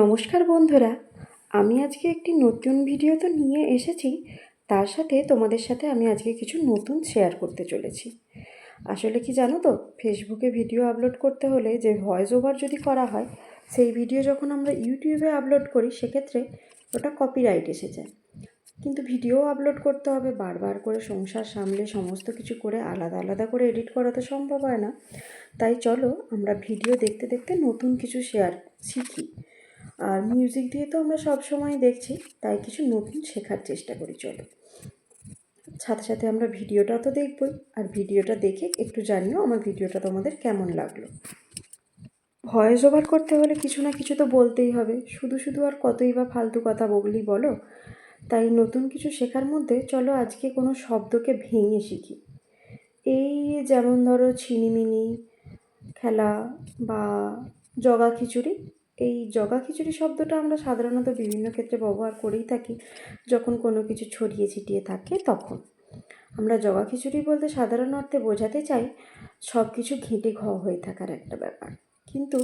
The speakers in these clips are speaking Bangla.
নমস্কার বন্ধুরা, আমি আজকে একটি নতুন ভিডিও তো নিয়ে এসেছি, তার সাথে তোমাদের সাথে আমি আজকে কিছু নতুন শেয়ার করতে চলেছি। আসলে কি জানো তো ফেসবুকে ভিডিও আপলোড করতে হলে যে ভয়েস ওভার যদি করা হয়, সেই ভিডিও যখন আমরা ইউটিউবে আপলোড করি, সেক্ষেত্রে ওটা কপিরাইট এসে যায়। কিন্তু ভিডিও আপলোড করতে হবে, বারবার করে সংসার সামলে সমস্ত কিছু করে আলাদা আলাদা করে এডিট করা তো সম্ভব হয় না। তাই চলো, আমরা ভিডিও দেখতে দেখতে নতুন কিছু শেয়ার শিখি। আর মিউজিক দিয়ে তো আমরা সব সময় দেখছি, তাই কিছু নতুন শেখার চেষ্টা করি, চলো। সাথে সাথে আমরা ভিডিওটা তো দেখবই, আর ভিডিওটা দেখে একটু জানিও আমার ভিডিওটা তোমাদের কেমন লাগল। ভয়েস ওভার করতে হলে কিছু না কিছু তো বলতেই হবে, শুধু শুধু আর কতই বা ফালতু কথা বগলি বলো। তাই নতুন কিছু শেখার মধ্যে চলো আজকে কোনো শব্দকে ভেঙে শিখি। এই যেমন ধরো ছিনিমিনি, খেলা বা জগা খিচুড়ি, এই জগা খিচুড়ি শব্দটা আমরা সাধারণত বিভিন্ন ক্ষেত্রে ব্যবহার করেই থাকি। যখন কোনো কিছু ছড়িয়ে ছিটিয়ে থাকে তখন। আমরা জগা খিচুড়ি বলতে সাধারণ অর্থে বোঝাতে চাই সব কিছু ঘেঁটে ঘ হয়ে থাকার একটা ব্যাপার। কিন্তু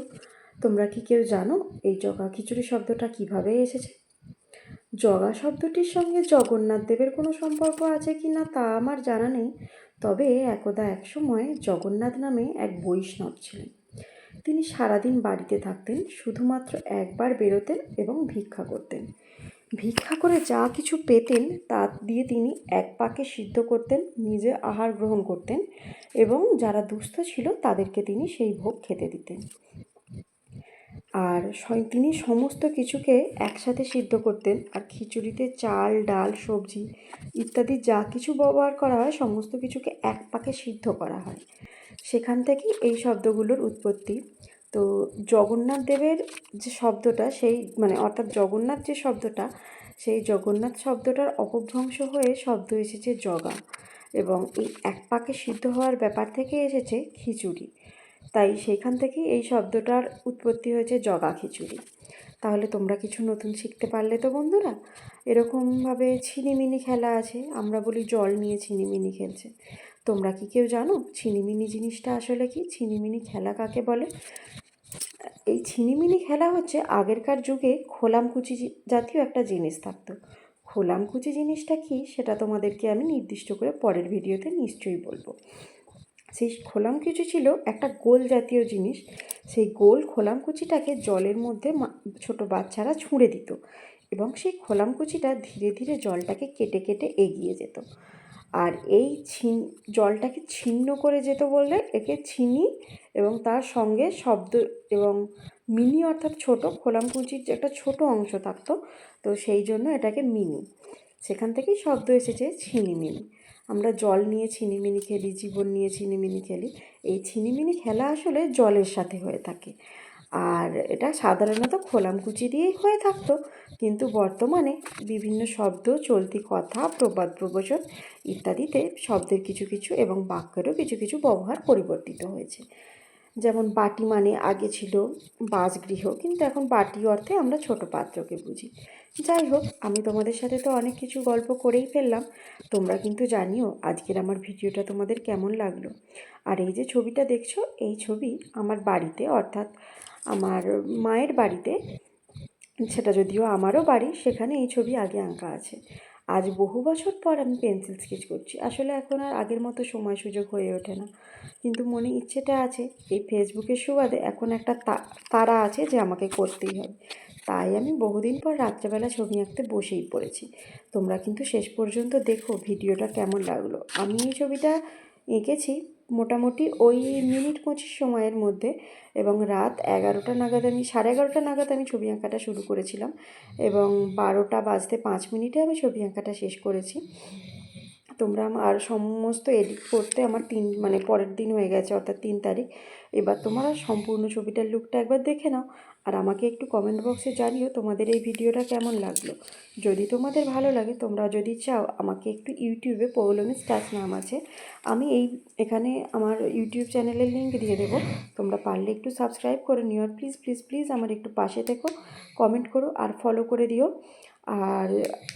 তোমরা কি কেউ জানো এই জগা খিচুড়ি শব্দটা কীভাবে এসেছে? জগা শব্দটির সঙ্গে জগন্নাথ দেবের কোনো সম্পর্ক আছে কি না তা আমার জানা নেই। তবে একদা এক সময় জগন্নাথ নামে এক বৈষ্ণব ছিলেন। তিনি সারাদিন বাড়িতে থাকতেন, শুধুমাত্র একবার বেরোতেন এবং ভিক্ষা করতেন। ভিক্ষা করে যা কিছু পেতেন, তা দিয়ে তিনি এক পাকে সিদ্ধ করতেন, নিজে আহার গ্রহণ করতেন এবং যারা দুস্থ ছিল তাদেরকে তিনি সেই ভোগ খেতে দিতেন। আর তিনি সমস্ত কিছুকে একসাথে সিদ্ধ করতেন। আর খিচুড়িতে চাল, ডাল, সবজি ইত্যাদি যা কিছু ব্যবহার করা হয়, সমস্ত কিছুকে এক পাকে সিদ্ধ করা হয়। সেখান থেকেই এই শব্দগুলোর উৎপত্তি। তো জগন্নাথ দেবের যে শব্দটা, সেই মানে অর্থাৎ জগন্নাথ যে শব্দটা, সেই জগন্নাথ শব্দটার অপভ্রংশ হয়ে শব্দ এসেছে জগা। এবং এই এক পাকে সিদ্ধ হওয়ার ব্যাপার থেকে এসেছে খিচুড়ি। তাই সেইখান থেকেই এই শব্দটার উৎপত্তি হয়েছে জগা খিচুড়ি। তাহলে তোমরা কিছু নতুন শিখতে পারলে তো বন্ধুরা। এরকমভাবে ছিনিমিনি খেলা আছে, আমরা বলি জল নিয়ে ছিনিমিনি খেলছে। তোমরা কি কেউ জানো ছিনিমিনি জিনিসটা আসলে কি? ছিনিমিনি খেলা কাকে বলে? এই ছিনিমিনি খেলা হচ্ছে আগেরকার যুগে খোলামকুচি জাতীয় একটা জিনিস থাকতো। খোলামকুচি জিনিসটা কি? সেটা তোমাদেরকে আমি নির্দিষ্ট করে পরের ভিডিওতে নিশ্চয়ই বলব। সেই খোলাম খোলামকুচি ছিল একটা গোল জাতীয় জিনিস। সেই গোল খোলামকুচিটাকে জলের মধ্যে ছোট বাচ্চারা ছুঁড়ে দিত এবং সেই খোলামকুচিটা ধীরে ধীরে জলটাকে কেটে কেটে এগিয়ে যেত। আর এই ছিন জলটাকে ছিন্ন করে যেত বললে একে ছিনি এবং তার সঙ্গে শব্দ এবং মিনি অর্থাৎ ছোট খোলামকুচির যে একটা ছোট অংশ থাকতো, তো সেই জন্য এটাকে মিনি। সেখান থেকেই শব্দ এসেছে ছিনিমিনি আমরা জল নিয়ে ছিনিমিনি খেলি, জীবন নিয়ে ছিনিমিনি খেলি। এই ছিনিমিনি খেলা আসলে জলের সাথে হয়ে থাকে। আর এটা সাধারণত খোলামকুচি দিয়েই হয়ে থাকতো। কিন্তু বর্তমানে বিভিন্ন শব্দ, চলতি কথা, প্রবাদ প্রবচন ইত্যাদিতে শব্দের কিছু কিছু এবং বাক্যেরও কিছু কিছু ব্যবহার পরিবর্তিত হয়েছে। যেমন বাটি মানে আগে ছিল বাসগৃহ, কিন্তু এখন বাটি অর্থে আমরা ছোট পাত্রকে বুঝি। যাই হোক, আমি তোমাদের সাথে তো অনেক কিছু গল্প করেই ফেললাম। তোমরা কিন্তু জানিও আজকের আমার ভিডিওটা তোমাদের কেমন লাগল। আর এই যে ছবিটা দেখছ, এই ছবি আমার বাড়িতে, অর্থাৎ আমার মায়ের বাড়িতে, সেটা যদিও আমারও বাড়ি, সেখানে এই ছবি আগে আঁকা আছে। আজ বহু বছর পর আমি পেন্সিল স্কেচ করছি। আসলে এখন আর আগের মতো সময় সুযোগ হয়ে ওঠে না। কিন্তু মনে ইচ্ছেটা আছে, এই ফেসবুকের সুবাদে এখন একটা তারা আছে যে আমাকে করতেই হবে। তাই আমি বহুদিন পর রাত্রেবেলা ছবি আঁকতে বসেই পড়েছি। তোমরা কিন্তু শেষ পর্যন্ত দেখো ভিডিওটা কেমন লাগল। আমি এই ছবিটা এঁকেছি মোটামুটি ওই মিনিট পঁচিশ সময়ের মধ্যে এবং রাত এগারোটা নাগাদ আমি, সাড়ে এগারোটা নাগাদ আমি ছবি আঁকাটা শুরু করেছিলাম এবং বারোটা বাজতে পাঁচ মিনিটে আমি ছবি আঁকাটা শেষ করেছি। তোমরা আর সমস্ত এডিট করতে আমার তিন মানে পরের দিন হয়ে গেছে, অর্থাৎ তিন তারিখ। এবার তোমরা সম্পূর্ণ ছবিটার লুকটা একবার দেখে নাও। আর আমাকে একটু কমেন্ট বক্সে জানিও তোমাদের এই ভিডিওটা কেমন লাগল। যদি তোমাদের ভালো লাগে, তোমরা যদি চাও, আমাকে একটু ইউটিউবে পৌলমী স্টাচ নাম আছে। আমি এই, এখানে আমার ইউটিউব চ্যানেলের লিঙ্ক দিয়ে দেবো। তোমরা পারলে একটু সাবস্ক্রাইব করে নিও। আর প্লিজ প্লিজ প্লিজ আমার একটু পাশে থেকো। কমেন্ট করো আর ফলো করে দিও। আর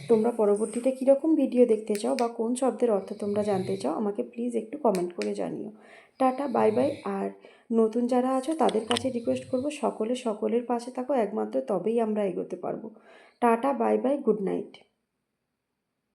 তোমরা পরবর্তীতে কীরকম ভিডিও দেখতে চাও বা কোন শব্দের অর্থ তোমরা জানতে চাও, আমাকে প্লিজ একটু কমেন্ট করে জানিও। টাটা বাই বাই আর নতুন যারা আছো, তাদের কাছে রিকোয়েস্ট করব, সকলে সকলের পাশে থাকো, একমাত্র তবেই আমরা এগোতে পারব। Tata bye bye good night